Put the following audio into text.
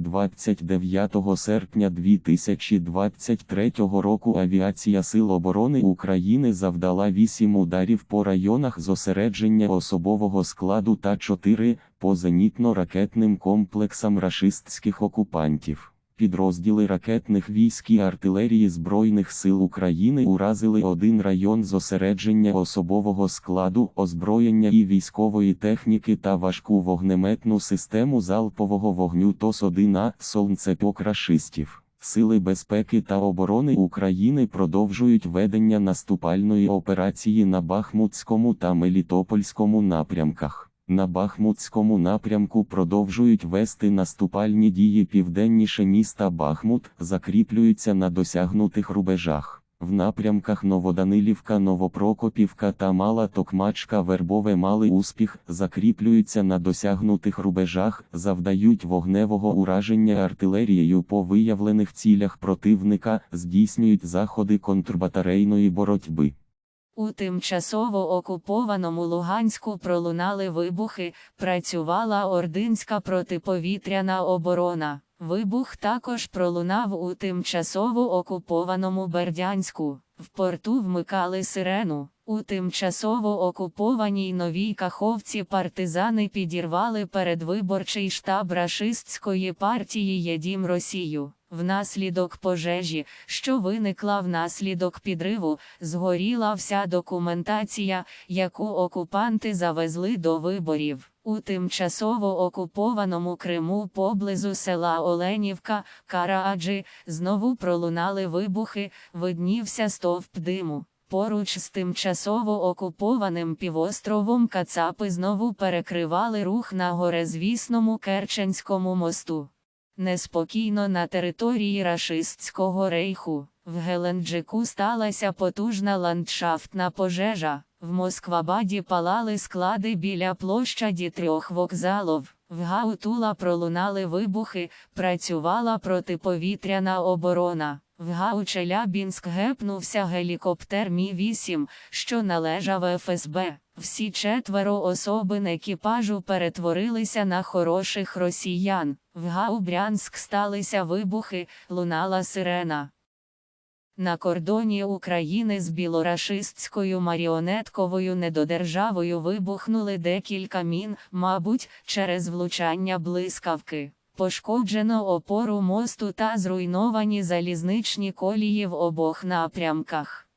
29 серпня 2023 року Авіація Сил оборони України завдала 8 ударів по районах зосередження особового складу та 4 по зенітно-ракетним комплексам рашистських окупантів. Підрозділи ракетних військ і артилерії Збройних сил України уразили один район зосередження особового складу, озброєння і військової техніки та важку вогнеметну систему залпового вогню ТОС-1А «Сонцепьок рашистів». Сили безпеки та оборони України продовжують ведення наступальної операції на Бахмутському та Мелітопольському напрямках. На Бахмутському напрямку продовжують вести наступальні дії південніше міста Бахмут, закріплюються на досягнутих рубежах. В напрямках Новоданилівка, Новопрокопівка та Мала Токмачка Вербове мали успіх, закріплюються на досягнутих рубежах, завдають вогневого ураження артилерією по виявлених цілях противника, здійснюють заходи контрбатарейної боротьби. У тимчасово окупованому Луганську пролунали вибухи, працювала ординська протиповітряна оборона. Вибух також пролунав у тимчасово окупованому Бердянську. В порту вмикали сирену. У тимчасово окупованій Новій Каховці партизани підірвали передвиборчий штаб рашистської партії Єдім Росію. Внаслідок пожежі, що виникла внаслідок підриву, згоріла вся документація, яку окупанти завезли до виборів. У тимчасово окупованому Криму поблизу села Оленівка, Карааджі, знову пролунали вибухи, виднівся стовп диму. Поруч з тимчасово окупованим півостровом Кацапи знову перекривали рух на горезвісному Керченському мосту. Неспокійно на території рашистського рейху. В Геленджику сталася потужна ландшафтна пожежа. В Москвабаді палали склади біля площаді трьох вокзалів. В Гаутула пролунали вибухи, працювала протиповітряна оборона. В Гау-Челябінськ гепнувся гелікоптер Мі-8, що належав ФСБ. Всі четверо особин екіпажу перетворилися на хороших росіян. В Гау-Брянськ сталися вибухи, лунала сирена. На кордоні України з білорашистською маріонетковою недодержавою вибухнули декілька мін, мабуть, через влучання блискавки. Пошкоджено опору мосту та зруйновані залізничні колії в обох напрямках.